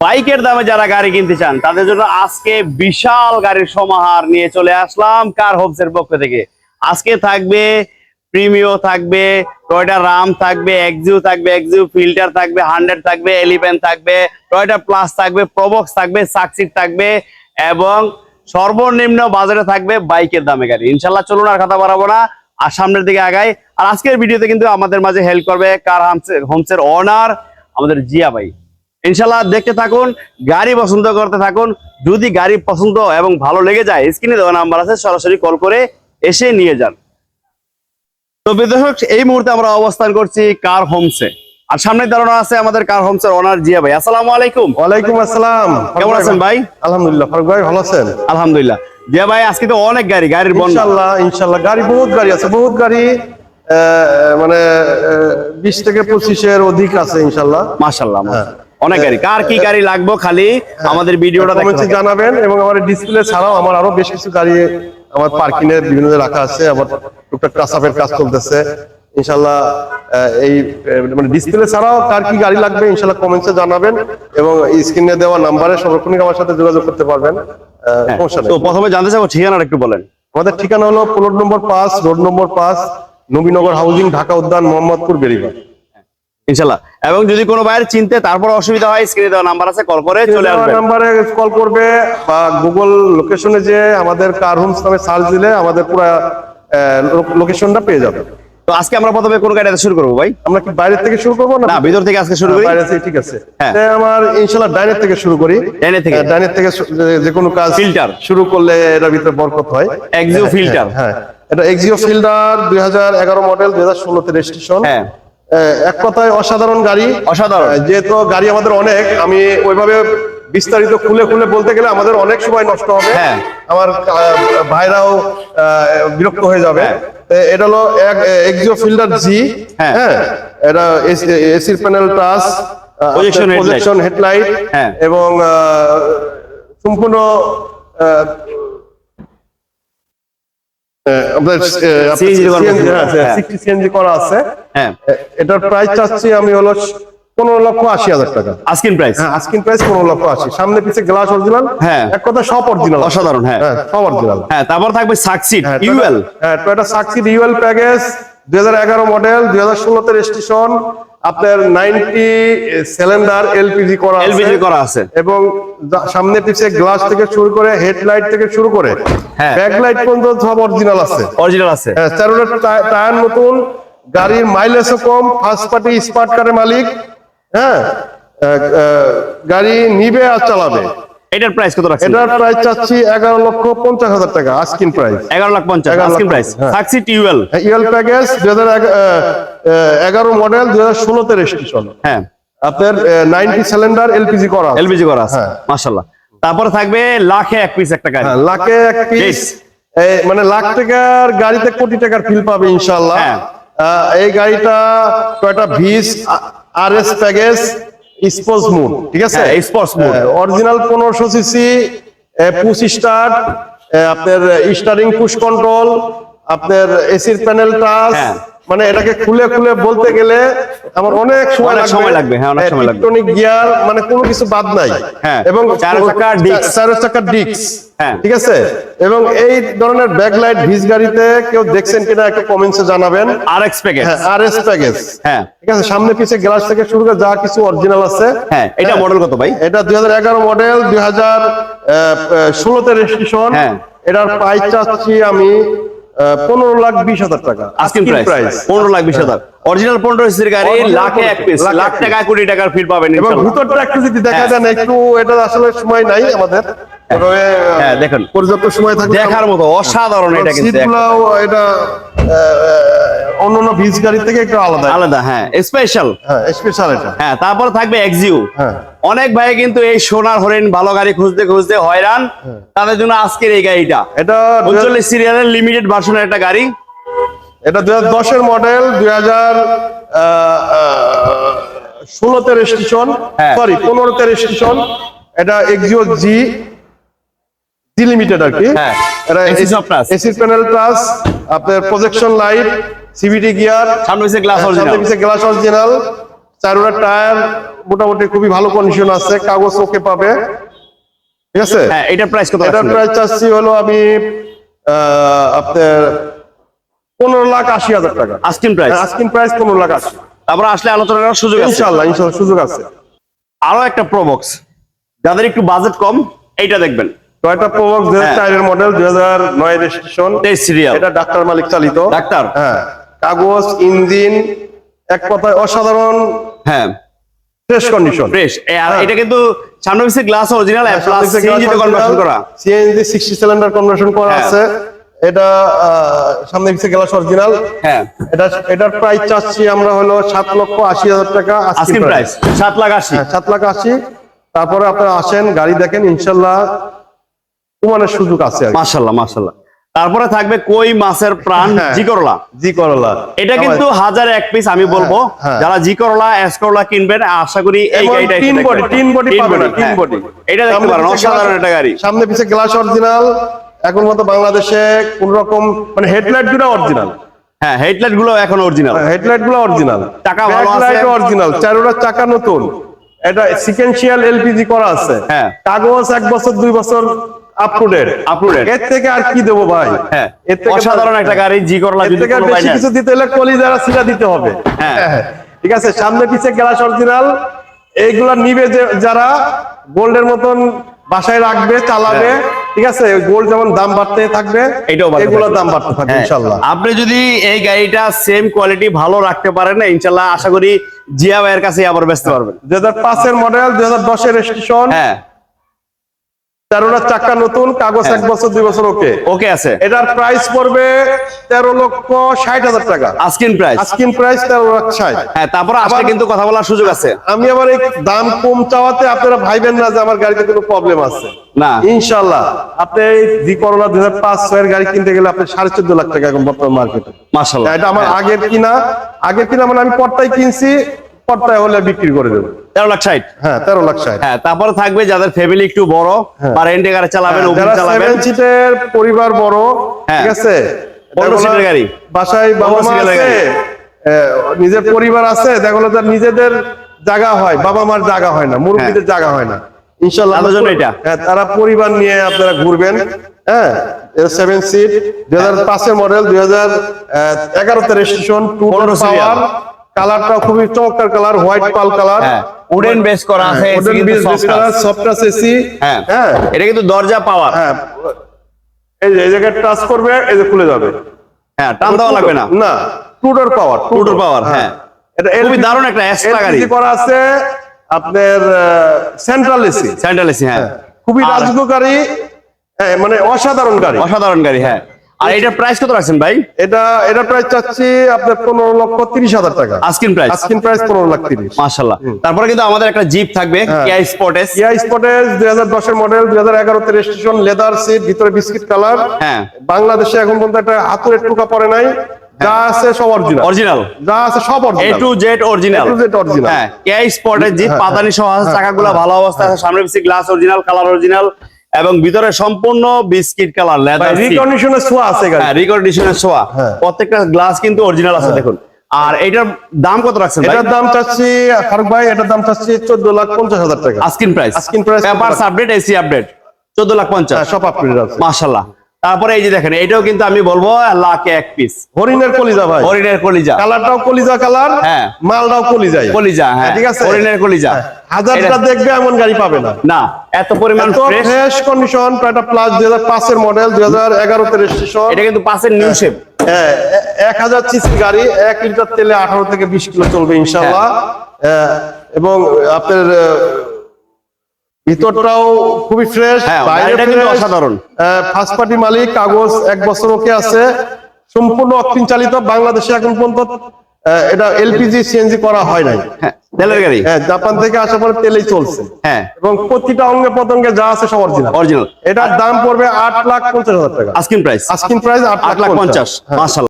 বাইকের দামে যারা গাড়ি কিনতে চান, তাদের জন্য আজকে বিশাল গাড়ির সমাহার নিয়ে চলে আসলাম কার হোমস এর পক্ষ থেকে। আজকে থাকবে প্রিমিও, থাকবে টয়টা রাম, থাকবে এক্সিউ থাকবে এক্সিউ ফিল্টার থাকবে, হান্ড্রেড থাকবে, এলিভেন থাকবে, টয়টা প্লাস থাকবে, প্রবক্স থাকবে সাকসিড থাকবে এবং সর্বনিম্ন বাজারে থাকবে বাইকের দামে গাড়ি। ইনশাল্লাহ চলুন আর কথা বাড়াবো না, আর সামনের দিকে আগাই। আর আজকের ভিডিওতে কিন্তু আমাদের মাঝে হেল্প করবে কার হামসের হোমসের ওনার আমাদের জিয়া ভাই। ইনশাল্লাহ দেখতে থাকুন গাড়ি পছন্দ করতে থাকুন যদি গাড়ি পছন্দ এবং ভালো লেগে যায় স্ক্রিনে দেওয়া নাম্বার আছে সরাসরি কল করে এসে নিয়ে যান। তো বিদর্শক এই মুহূর্তে আমরা অবস্থান করছি কার হোমসে। আর সামনে দাঁড়ানো আছে আমাদের কার হোমসের ওনার জিয়া ভাই। আসসালামু আলাইকুম। ওয়ালাইকুম আসসালাম। কেমন আছেন ভাই? আলহামদুলিল্লাহ ফারুক ভাই ভালো আছেন? আলহামদুলিল্লাহ। জিয়া ভাই আজকে তো অনেক গাড়ি গাড়ির বন্যা। ইনশাল্লাহ ইনশাল্লাহ গাড়ি বহুত গাড়ি আছে বহুত গাড়ি আহ, মানে বিশ থেকে পঁচিশের অধিক আছে ইনশাল্লাহ মাশাল্লাহ অনেক গাড়ি। কার কি গাড়ি লাগবে খালি আমাদের ভিডিওটা দেখতে জানাবেন এবং আমার ডিসপ্লে ছাড়াও আমার আরও বেশ কিছু গাড়ি আমার পার্কিং এর বিভিন্ন রাখা আছে। আবার টুকটাক টাচআপের কাজ চলতেছে। ইনশাল্লাহ এই মানে ডিসপ্লে ছাড়াও কার কি গাড়ি লাগবে ইনশাল্লাহ কমেন্টসে জানাবেন এবং স্ক্রিনে দেওয়া নাম্বারে সর্বক্ষণিক আমার সাথে যোগাযোগ করতে পারবেন। হ্যাঁ, সমস্যা তো প্রথমে জানতে চাবো ঠিকানাটা একটু বলেন। আমাদের ঠিকানা হলো প্লট নম্বর পাঁচ রোড নম্বর পাঁচ নবীনগর হাউজিং ঢাকা উদ্যান মোহাম্মদপুর বেরিবাগ ইনশাল্লাহ এবং যদি কোনো ভাইয়ের চিনতে তারপর অসুবিধা হয় স্ক্রিনে দেওয়া নাম্বার আছে কল করে চলে আসবেন। নাম্বারে কল করবে বা গুগল লোকেশনে যে আমাদের কার হোমস নামে সার্চ দিলে আমাদের পুরো লোকেশনটা পেয়ে যাবে। তো আজকে আমরা প্রথমে কোন গাড়িতে শুরু করব ভাই? আমরা কি বাইরে থেকে শুরু করব না? ভিতর থেকে আজকে শুরু করি। বাইরে থেকে ঠিক আছে। হ্যাঁ। আমার ইনশাল্লাহ ডাইনের থেকে শুরু করি। ডাইনের থেকে? হ্যাঁ, ডাইনের থেকে যে- কোনো কাজ Filter। শুরু করলে এটার ভিতরে বরকত হয়। এক্সিও ফিল্টার হ্যাঁ এটা এক্সিও হাজার এগারো মডেল দুই হাজার ষোলোতে রেজিস্ট্রেশন হ্যাঁ। এক কথায় অসাধারণ গাড়ি অসাধারণ। যেহেতু গাড়ি আমাদের অনেক আমি ওইভাবে বিস্তারিত খুলে খুলে বলতে গেলে আমাদের অনেক সময় নষ্ট হবে হ্যাঁ। আমার ভাইরাও বিরক্ত হয়ে যাবে হ্যাঁ। এটা হলো এক্সিও ফিল্ডার জি হ্যাঁ। এটা এসির প্যানেল টাচ প্রজেকশন হেডলাইট। এবং সম্পূর্ণ আছে। হ্যাঁ। সিএনজি করা আছে হ্যাঁ। এটার প্রাইস চাচ্ছি আমি হলো পনেরো লক্ষ আশি হাজার টাকা। আস্কিন প্রাইস হ্যাঁ আস্কিন প্রাইস পনেরো লক্ষ আশি। সামনে পিছে গ্লাস অরিজিনাল হ্যাঁ। এক কথা সব অরিজিনাল অসাধারণ, হ্যাঁ। হ্যাঁ সব অরিজিনাল হ্যাঁ তারপর থাকবে সাকসিড ইউএল হ্যাঁ টয়টা সাকসিড ইউএল প্যাকেজ দুই হাজার এগারো মডেল দুই হাজার ষোলোতে রেজিস্ট্রেশন আপনার নাইনটি সিলিন্ডার এলপিজি করা আছে। এলপিজি করা আছে। এবং সামনে পিছে গ্লাস থেকে শুরু করে হেডলাইট থেকে শুরু করে হ্যাঁ। ব্যাকলাইট পর্যন্ত সব অরিজিনাল আছে। অরিজিনাল আছে। হ্যাঁ, টায়ার নতুন। গাড়ির মাইলেজও কম ফার্স্ট পার্টি স্মার্ট কারের মালিক হ্যাঁ? গাড়ি নিবে আর চালাবে। এটার প্রাইস কত রাখছেন? এটার প্রাইস চাচ্ছি এগারো লক্ষ পঞ্চাশ হাজার টাকা আস্কিন প্রাইস এগারো লাখ পঞ্চাশ 11 লাখ আস্কিন প্রাইস হ্যাঁ। সাকসিড ইউএল প্যাকেজ দুই হাজার এগারো মডেল দুই হাজার ষোলোতে রেজিস্ট্রেশন হ্যাঁ। আপনার নাইনটি সিলিন্ডার এলপিজি করা আছে। এলপিজি করা আছে হ্যাঁ। মাশাল্লাহ তারপরে থাকবে লাখে এক পিস একটা গাড়ি। হ্যাঁ, লাখে এক পিস মানে লাখ টাকার গাড়িতে কোটি টাকার ফিল পাবে ইনশাল্লাহ হ্যাঁ। এই গাড়িটা কয়টা? ভিস আর এস প্যাকেজ স্পোর্টস মুড ঠিক আছে? স্পোর্টস মুড অরিজিনাল পনেরোশো সিসি পুশ স্টার্ট আপনার স্টারিং পুশ কন্ট্রোল আপনার এসির প্যানেল টাচ হ্যাঁ। মানে এটাকে খুলে খুলে বলতে গেলে আমার অনেক সময় সময় লাগবে, হ্যাঁ, অনেক সময় লাগবে। টিকটনিক গিয়ার মানে কোনো কিছু বাদ নাই। হ্যাঁ, এবং চার চাকার disc। চার চাকার ডিস্ক হ্যাঁ। ঠিক আছে? এবং এই ধরনের ব্যাকলাইট ভিজ গাড়িতে কেউ দেখছেন কিনা একটা কমেন্টসে জানাবেন। আর এক্স প্যাকেজ হ্যাঁ আর এক্স প্যাকেজ হ্যাঁ। ঠিক আছে? সামনে পিছে গ্লাস থেকে শুরু করে যা কিছু অরিজিনাল আছে। হ্যাঁ এটা মডেল কত ভাই? এটা দুই হাজার এগারো মডেল দুই হাজার ষোলোতে রেজিস্ট্রেশন হ্যাঁ। এটার প্রাইস চাচ্ছি আমি পনেরো লাখ বিশ হাজার টাকা। আস্কিন প্রাইস পনেরো লাখ বিশ হাজার। অরিজিনাল পনেরো সিসির গাড়ি লাখে এক পিস লাখ টাকা কোটি টাকার ফিট পাবেন এবং ভিতরটা একটু যদি দেখা যায় না একটু এটা আসলে সময় নাই আমাদের। হ্যাঁ, দেখুন। পর্যাপ্ত সময় থাকলে দেখার মতো অসাধারণ এটা কিন্তু এটা অন্য অন্য ভিজ গাড়ি থেকে একটু আলাদা। আলাদা হ্যাঁ স্পেশাল হ্যাঁ স্পেশাল এটা। হ্যাঁ তারপর থাকবে এক্সিউ হ্যাঁ। অনেক ভাই কিন্তু এই সোনার হরিণ ভালো গাড়ি খুঁজতে খুঁজতে হয়রান। তাদের জন্য আজকের এই গাড়িটা। এটা উনচল্লিশ সিরিয়ালের লিমিটেড ভার্সনের একটা গাড়ি। এটা দুই হাজার দশের মডেল দুই হাজার ষোলোতে রেজিস্ট্রেশন হ্যাঁ। সরি পনেরোতে রেজিস্ট্রেশন এটা এক্সিও জি লিমিটেড আর কি। হ্যাঁ। এটা এসি প্যানেল প্লাস আপনার প্রজেকশন লাইট সিভিটি গিয়ার সামনে গ্লাস সামনে অরিজিনাল পিছে গ্লাস অরিজিনাল চারোটা টায়ার মোটামুটি খুবই ভালো কন্ডিশন আছে কাগজ ওকে পাবে। ঠিক আছে? হ্যাঁ এটার প্রাইস কত রাখছেন? প্রাইস চাচ্ছি হলো আমি আপনার পনেরো লাখ আশি হাজার টাকা। আস্কিং প্রাইস আস্কিং প্রাইস পনেরো লাখ আশি। তারপর আসলে আলোচনা করার সুযোগ আছে? ইনশাল্লাহ ইনশাল্লাহ সুযোগ আছে। আরও একটা প্রবক্স যাদের একটু বাজেট কম এইটা দেখবেন। টয়টা প্রবক্স হ্যাঁ। মডেল দুই হাজার নয় রেজিস্ট্রেশন তেইশ সিরিয়াল এটা ডাক্তার মালিক চালিত। ডাক্তার। হ্যাঁ। কাগজ ইঞ্জিন এক কথায় অসাধারণ হ্যাঁ। ফ্রেশ কন্ডিশন ফ্রেশ আর হ্যাঁ। এটা কিন্তু সামনে পিছে গ্লাস অরিজিনাল প্লাস সিএনজি তে কনভার্সন করা। সিএনজি সিক্সটি সিলিন্ডার কনভার্সন করা হ্যাঁ। আছে। এটা সামনে পিছিয়ে গ্লাস অরিজিনাল হ্যাঁ। এটা এটার প্রাইস চাচ্ছি আমরা হলো সাত লক্ষ আশি হাজার টাকা আস্কিং প্রাইস সাত লাখ আশি। হ্যাঁ, সাত লাখ আশি। তারপরে আপনারা আসেন গাড়ি দেখেন ইনশাল্লাহ প্রমাণের সুযোগ আছে। মাশাল্লাহ মাশাল্লাহ তারপরে থাকবে কই মাছের প্রাণ হ্যাঁ। জি করলা জি করলা এটা কিন্তু হাজার এক পিস আমি বলব হ্যাঁ। যারা জি করলা এস করলা কিনবেন আশা করি এই গাড়িটা তিন বডি তিন বডি পাবে না তিন হ্যাঁ। বডি এটা দেখতে পারেন অসাধারণ একটা গাড়ি সামনে পিছে গ্লাস অরিজিনাল এখন মতো বাংলাদেশে কোন রকম মানে হেডলাইটগুলো অরিজিনাল হ্যাঁ হেডলাইটগুলো এখন অরিজিনাল হেডলাইটগুলো অরিজিনাল চাকা ভালো আছে। অরিজিনাল চারোটা চাকা নতুন এটা সিকেন্সিয়াল এলপিজি করা আছে হ্যাঁ। কাগজ এক বছর দুই বছর আপ টু ডেট। এর থেকে আর কি দেবো ভাই? হ্যাঁ। এর থেকে অসাধারণ একটা গাড়ি জি করলা এর যদি কোনো বেশি কিছু দিতে হলে কলিজারা সিটা দিতে হবে। হ্যাঁ। হ্যাঁ, ঠিক আছে সামনে পিছে গ্লাস অরিজিনাল। এইগুলা নিবে যারা গোল্ডের মতন বাসায় রাখবে চালাবে ঠিক আছে? গোল্ড যেমন দাম বাড়তে থাকবে এটাও এগুলোর দাম বাড়তে থাকবে হ্যাঁ। ইনশাল্লাহ আপনি যদি এই গাড়িটা সেম কোয়ালিটি ভালো রাখতে পারেন না ইনশাল্লাহ আশা করি জিয়া ভাইয়ের কাছে আবার বেচতে পারবেন। দুই হাজার পাঁচের মডেল দুই হাজার দশের রেজিস্ট্রেশন হ্যাঁ। তেরোটা চাকা নতুন কাগজ এক বছর দুই বছর ওকে। ওকে আছে। এটার প্রাইস পড়বে তেরো লক্ষ ষাট হাজার টাকা। আস্কিন প্রাইস আস্কিন প্রাইস তেরো লাখ ষাট। হ্যাঁ তারপর আবার- কিন্তু কথা বলার সুযোগ আছে। আমি আবার এই দাম কম চাওয়াতে আপনারা ভাইবেন না যে আমার গাড়িতে কোনো প্রবলেম আছে। না। ইনশাল্লাহ আপনি জি করোনা দুই হাজার পাঁচ ছয়ের গাড়ি কিনতে গেলে আপনি সাড়ে চোদ্দ লাখ টাকা এখন বর্তমান মার্কেটে মাশাল্লাহ এটা আমার আগের কিনা আগের কিনা মানে আমি পর্তায় কিনছি পর্তায় হলে বিক্রি করে দেবো। তেরো লাখ ষাট। হ্যাঁ তেরো লাখ ষাট। হ্যাঁ তারপরে থাকবে যাদের ফ্যামিলি একটু বড় বা রেন্টে গাড়ি চালাবেন অফিস হ্যাঁ, চালাবেন। সিটের পরিবার বড় হ্যাঁ। ঠিক আছে? পনেরো সিটের গাড়ি। বাসায় বাবা মা আছে নিজের পরিবার আছে দেখো তার নিজেদের জায়গা হয় বাবা মার জায়গা হয় না মুরব্বীদের জায়গা হয় না। ইনশাল্লাহ এটা। হ্যাঁ, তারা পরিবার নিয়ে আপনারা ঘুরবেন হ্যাঁ? সেভেন সিট দুই হাজার পাঁচের মডেল দুই হাজার এগারোতে রেজিস্ট্রেশন টু পাওয়ার। কালারটা খুবই চমৎকার কালার হোয়াইট পাল কালার। হ্যাঁ উডেন বেস করা আছে ওডেন কিন্তু বিস কালার। সফট আছে এসি হ্যাঁ হ্যাঁ। এটা কিন্তু দরজা পাওয়ার হ্যাঁ এই যে এই জায়গায় টাচ করবে এই যে খুলে যাবে। হ্যাঁ টান দেওয়া লাগবে না। না টুডোর পাওয়ার Two পাওয়ার হ্যাঁ। এটা খুবই দারুণ একটা extra গাড়ি। করা আছে আপনার সেন্ট্রাল এসি স্যান্ডেল এসি হ্যাঁ। খুবই আর গাড়ি হ্যাঁ মানে অসাধারণ গাড়ি। অসাধারণ গাড়ি হ্যাঁ। আর এটার প্রাইস কত রাখছেন ভাই? এটা এটা প্রাইস চাচ্ছি আপনার পনেরো লক্ষ তিরিশ হাজার টাকা। আস্কিন প্রাইস আস্কিন প্রাইস পনেরো লাখ তিরিশ। তারপরে কিন্তু আমাদের একটা জিপ থাকবে হ্যাঁ। কিয়া স্পটেস ইয়া স্পটেজ দুই হাজার দশের মডেল দুই হাজার এগারোতে রেজিস্ট্রেশন লেদার সিট ভিতরে বিস্কিট কালার হ্যাঁ। বাংলাদেশে এখন পর্যন্ত একটা হাতুরের টুকা পড়ে নাই। যা আছে সব অরিজিনাল অরিজিনাল যা আছে সব এ টু জেড অরিজিনাল। হ্যাঁ কিয়া জিপ হ্যাঁ, সহ চাকাগুলো ভালো অবস্থা আছে সামনে পিছে গ্লাস অরিজিনাল কালার অরিজিনাল এবং ভিতরে সম্পূর্ণ বিস্কিট কালার লেদার রিকন্ডিশনের ছোঁয়া আছে হ্যাঁ রিকন্ডিশনের ছোঁয়া। হ্যাঁ। প্রত্যেকটা গ্লাস কিন্তু অরিজিনাল আছে দেখুন। আর এটার দাম কত রাখছেন এটার দাম চাচ্ছি ফারুক ভাই এটার দাম চাচ্ছি চোদ্দ লাখ পঞ্চাশ হাজার টাকা। Asking price Asking price paper update AC update চোদ্দ লাখ পঞ্চাশ। হ্যাঁ, সব আপডেট আছে। মাশাল্লাহ তারপরে এই যে দেখেন এটাও কিন্তু আমি বলব লাখে এক পিস হরিণের কলিজা ভাই। হরিণের কলিজা। কালারটাও কলিজা কালার হ্যাঁ। মালটাও কলিজা কলিজা হ্যাঁ। ঠিক আছে? হরিণের কলিজা। হাজারটা এটা- দেখবে এমন গাড়ি পাবে না। না এত পরিমাণ ফ্রেশ কন্ডিশন টয়টা প্লাস দুই হাজার পাঁচের মডেল দুই হাজার এগারোতে রেজিস্ট্রেশন এটা কিন্তু পাশের নিউ শেপ হ্যাঁ, এ- এক হাজার সিসির গাড়ি এক লিটার তেলে আঠারো থেকে বিশ কিলো চলবে ইনশাল্লাহ। হ্যাঁ, এবং আপনার ভিতরটাও খুবই ফ্রেশ হ্যাঁ, কিন্তু অসাধারণ। ফার্স্ট পার্টি মালিক কাগজ এক বছর ওকে আছে। সম্পূর্ণ চালিত বাংলাদেশে এখন পর্যন্ত এটা এলপিজি সিএনজি করা হয় নাই। হ্যাঁ তেলের গাড়ি? হ্যাঁ জাপান থেকে আসার পরে তেলেই চলছে। হ্যাঁ। এবং প্রতিটা অঙ্গে প্রত্যঙ্গে যা আছে সব অরিজিনাল অরিজিনাল এটার দাম পড়বে আট লাখ পঞ্চাশ হাজার টাকা। Asking price? আস্কিন প্রাইস আট লাখ পঞ্চাশ। হ্যাঁ। মাশাল্লাহ